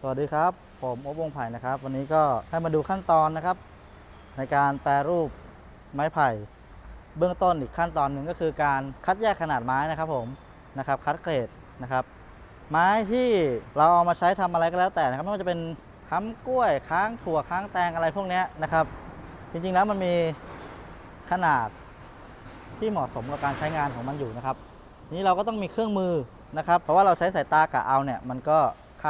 สวัสดีครับ ผมโอ๊บวงไผ่นะครับ วันนี้ก็ให้มาดูขั้นตอนนะครับ ในการแปรรูปไม้ไผ่ เบื้องต้นอีกขั้นตอนหนึ่งก็คือการคัดแยกขนาดไม้นะครับผมนะครับคัดเกรดนะครับ ไม้ที่เราเอามาใช้ทำอะไรก็แล้วแต่นะครับไม่ว่าจะเป็นค้ำกล้วยค้างถั่วค้างแตงอะไรพวกนี้นะครับ จริงๆแล้วมันมีขนาดที่เหมาะสมกับการใช้งานของมันอยู่นะครับ นี้เราก็ต้องมีเครื่องมือนะครับ เพราะว่าเราใช้สายตากะเอาเนี่ยมันก็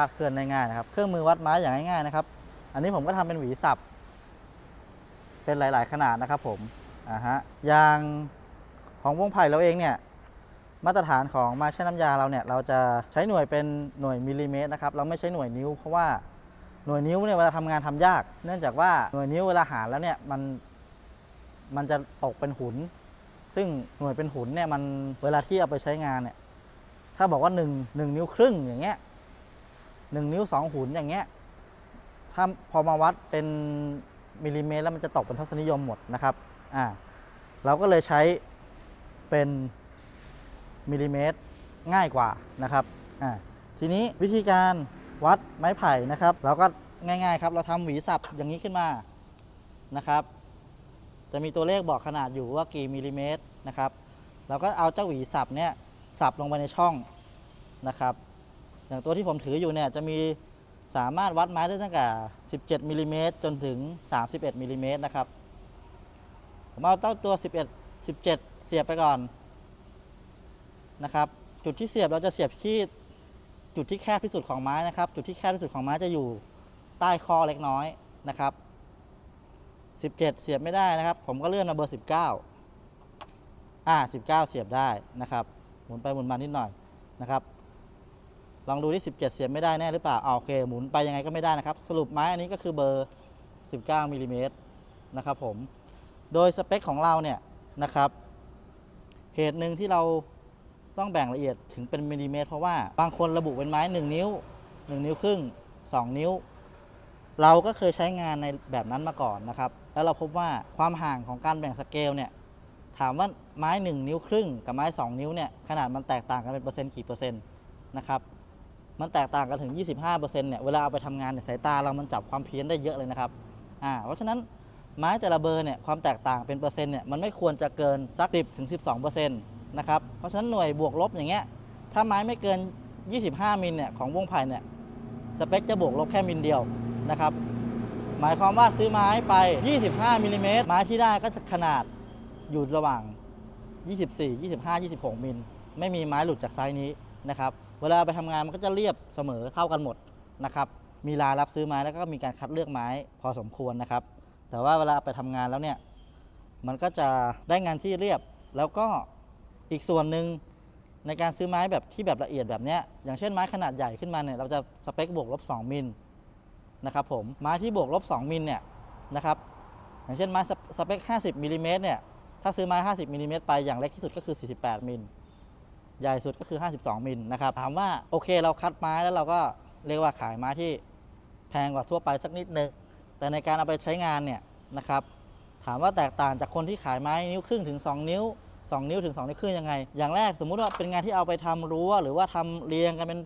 าดเคลื่อนได้ง่ายนะครับ เครื่องมือวัดไม้อย่างง่ายๆนะครับ อันนี้ผมก็ทำเป็นหวีสับ เป็นหลาย ๆ ขนาดนะครับผมอ่าฮะย่างของวงไผ่เราเองเนี่ยมาตรฐานของไมาใช้น้ำยาเราเนี่ยเราจะใช้หน่วยเป็นหน่วยมิลลิเมตรนะครับเราไม่ใช้หน่วยนิ้วเพราะว่าหน่วยนิ้วเนี่ยเวลาทำงานทำยาก เนื่องจากว่าหน่วยนิ้วเวลาหารแล้วเนี่ยมันมันจะตกเป็นหุน ซึ่งหน่วยเป็นหุนเนี่ยมันเวลาที่เอาไปใช้งานเนี่ยถ้าบอกว่า1งนิ้วครึ่งอย่างเงี้ย หนึ่งนิ้วสองหุนอย่างเงี้ยถ้าพอมาวัดเป็นมิลลิเมตรแล้วมันจะตกเป็นทศนิยมหมดนะครับอ่าเราก็เลยใช้เป็นมิลลิเมตรง่ายกว่านะครับอ่าทีนี้วิธีการวัดไม้ไผ่นะครับ เราก็ง่ายๆครับ เราทำหวีสับอย่างนี้ขึ้นมานะครับ จะมีตัวเลขบอกขนาดอยู่ว่ากี่มิลลิเมตรนะครับ เราก็เอาเจ้าหวีสับเนี่ยสับลงไปในช่องนะครับ อย่างตัวที่ผมถืออยู่เนี่ยจะมีสามารถวัดไม้ได้ตั้งแต่ 17มิลลิเมตรจนถึง 31มิลลิเมตรนะครับ ผมเอาเต้าตัว 11 17 เสียบไปก่อนนะครับ จุดที่เสียบเราจะเสียบที่จุดที่แคบที่สุดของไม้นะครับ จุดที่แคบที่สุดของไม้จะอยู่ใต้คอเล็กน้อยนะครับ 17 เสียบไม่ได้นะครับ ผมก็เลื่อนมาเบอร์ 19อ่า19 เสียบได้นะครับ หมุนไปหมุนมานิดหน่อยนะครับ ลองดูที่ 17 เสียบไม่ได้แน่หรือเปล่าอ่าโอเค หมุนไปยังไงก็ไม่ได้นะครับ สรุปไม้อันนี้ก็คือเบอร์ 19มิลลิเมตรนะครับผม โดยสเปคของเราเนี่ยนะครับ เหตุหนึ่งที่เราต้องแบ่งละเอียดถึงเป็นมิลลิเมตร เพราะว่าบางคนระบุเป็นไม้ 1 นิ้ว 1 นิ้วครึ่ง 2 นิ้ว เราก็เคยใช้งานในแบบนั้นมาก่อนนะครับ แล้วเราพบว่าความห่างของการแบ่งสเกลเนี่ยถามว่าไม้ 1 นิ้วครึ่งกับไม้ 2 นิ้วเนี่ยขนาดมันแตกต่างกันเป็นเปอร์เซ็นต์กี่เปอร์เซ็นต์นะครับ มันแตกต่างกันถึง 25%เนี่ย เวลาเอาไปทำงานเนี่ยสายตาเรามันจับความเพี้ยนได้เยอะเลยนะครับ อ่า เพราะฉะนั้นไม้แต่ละเบอร์เนี่ยความแตกต่างเป็นเปอร์เซ็นต์เนี่ยมันไม่ควรจะเกินสัก 10ถึง12%นะครับ เพราะฉะนั้นหน่วยบวกลบอย่างเงี้ย ถ้าไม้ไม่เกิน 25 มิลเนี่ยของวงไผ่เนี่ยสเปคจะบวกลบแค่มิลเดียวนะครับ หมายความว่าซื้อไม้ไป 25มิลลิเมตรไม้ที่ได้ก็จะขนาดอยู่ระหว่าง 24 25 26 มิล ไม่มีไม้หลุดจากไซส์นี้นะครับ เวลาไปทำงานมันก็จะเรียบเสมอเท่ากันหมดนะครับมีรารับซื้อไม้แล้วก็มีการคัดเลือกไม้พอสมควรนะครับ แต่ว่าเวลาไปทำงานแล้วเนี่ยมันก็จะได้งานที่เรียบแล้วก็อีกส่วนหนึ่งในการซื้อไม้แบบที่แบบละเอียดแบบเนี้ยอย่างเช่นไม้ขนาดใหญ่ขึ้นมาเนี่ยเราจะสเปคบวกลบ2มิลนะครับผมไม้ที่บวกลบ2มิลเนี่ยนะครับอย่างเช่นไม้สเปค 50มิลลิเมตรเนี่ยถ้าซื้อไม้ 50มิลลิเมตรไปอย่างเล็กที่สุดก็คือ 48มิล ใหญ่สุดก็คือ 52 มิลนะครับ ถามว่าโอเคเราคัดไม้แล้วเราก็เรียกว่าขายไม้ที่แพงกว่าทั่วไปสักนิดนึง แต่ในการเอาไปใช้งานเนี่ยนะครับ ถามว่าแตกต่างจากคนที่ขายไม้นิ้วครึ่งถึง 2 นิ้ว 2 นิ้วถึง 2 นิ้วครึ่งยังไง อย่างแรกสมมุติว่าเป็นงานที่เอาไปทำรั้วหรือว่าทำเรียงกันเป็น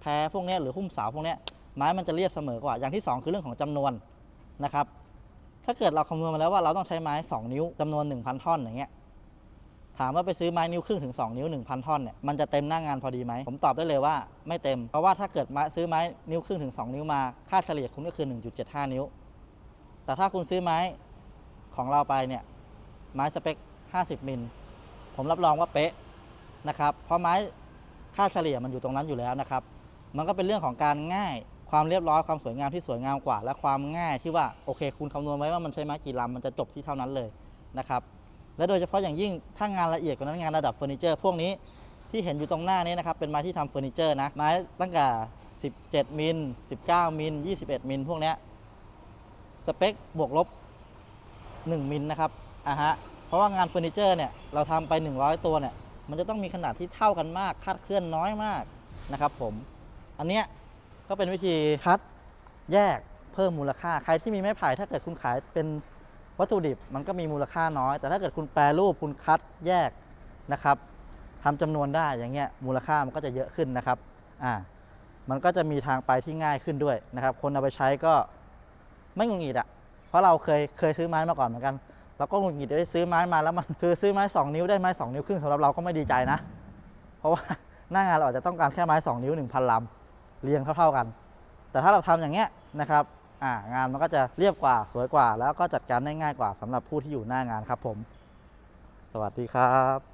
แพรพวกนี้หรือหุ้มเสาพวกนี้ไม้มันจะเรียบเสมอกว่า อย่างที่ 2 คือเรื่องของจำนวนนะครับ ถ้าเกิดเราคำนวณมาแล้วว่าเราต้องใช้ไม้ 2 นิ้วจำนวน 1,000 ท่อนอย่างเงี้ย ถามว่าไปซื้อไม้นิ้วครึ่งถึง 2 นิ้ว 1,000 ท่อนเนี่ยมันจะเต็มหน้างานพอดีไหม ผมตอบได้เลยว่าไม่เต็ม เพราะว่าถ้าเกิดซื้อไม้นิ้วครึ่งถึง 2 นิ้วมาค่าเฉลี่ยคุณก็คือ 1.75 นิ้ว แต่ถ้าคุณซื้อไม้ของเราไปเนี่ยไม้สเปค 50 มิล ผมรับรองว่าเป๊ะนะครับ เพราะไม้ค่าเฉลี่ยมันอยู่ตรงนั้นอยู่แล้วนะครับ มันก็เป็นเรื่องของการง่ายความเรียบร้อยความสวยงามที่สวยงามกว่า และความง่ายที่ว่าโอเค คุณคำนวณไว้ว่ามันใช้ไม้กี่ลำมันจะจบที่เท่านั้นเลยนะครับ และโดยเฉพาะอย่างยิ่งถ้างานละเอียดกว่านั้นงานระดับเฟอร์นิเจอร์พวกนี้ที่เห็นอยู่ตรงหน้านี้นะครับเป็นไม้ที่ทำเฟอร์นิเจอร์นะไม้ตั้งแต่ 17 มิล 19 มิล 21 มิล พวกนี้สเปคบวกลบ 1 มิลนะครับอะฮะเพราะว่างานเฟอร์นิเจอร์เนี่ยเราทำไป 100 ตัวเนี่ยมันจะต้องมีขนาดที่เท่ากันมากคาดเคลื่อนน้อยมากนะครับผมอันเนี้ยก็เป็นวิธีคัดแยกเพิ่มมูลค่า ใครที่มีไม้ไผ่ถ้าเกิดคุณขายเป็น วัตถุดิบมันก็มีมูลค่าน้อย แต่ถ้าเกิดคุณแปรรูปคุณคัดแยกนะครับทำจำนวนได้อย่างเงี้ยมูลค่ามันก็จะเยอะขึ้นนะครับอ่ามันก็จะมีทางไปที่ง่ายขึ้นด้วยนะครับ คนเอาไปใช้ก็ไม่งุดหงิดอะเพราะเราเคยเคยซื้อไม้มาก่อนเหมือนกันเราก็งุดหงิดได้ซื้อไม้มาแล้วมันคือซื้อไม้สองนิ้วได้ไม้สองนิ้วครึ่งสำหรับเราก็ไม่ดีใจนะ เพราะว่าหน้างานเราอาจจะต้องการแค่ไม้สองนิ้วหนึ่งพันลำเรียงเท่าๆกัน แต่ถ้าเราทำอย่างเงี้ยนะครับ งานมันก็จะเรียบกว่าสวยกว่า แล้วก็จัดการได้ง่ายกว่าสำหรับผู้ที่อยู่หน้างานครับผม สวัสดีครับ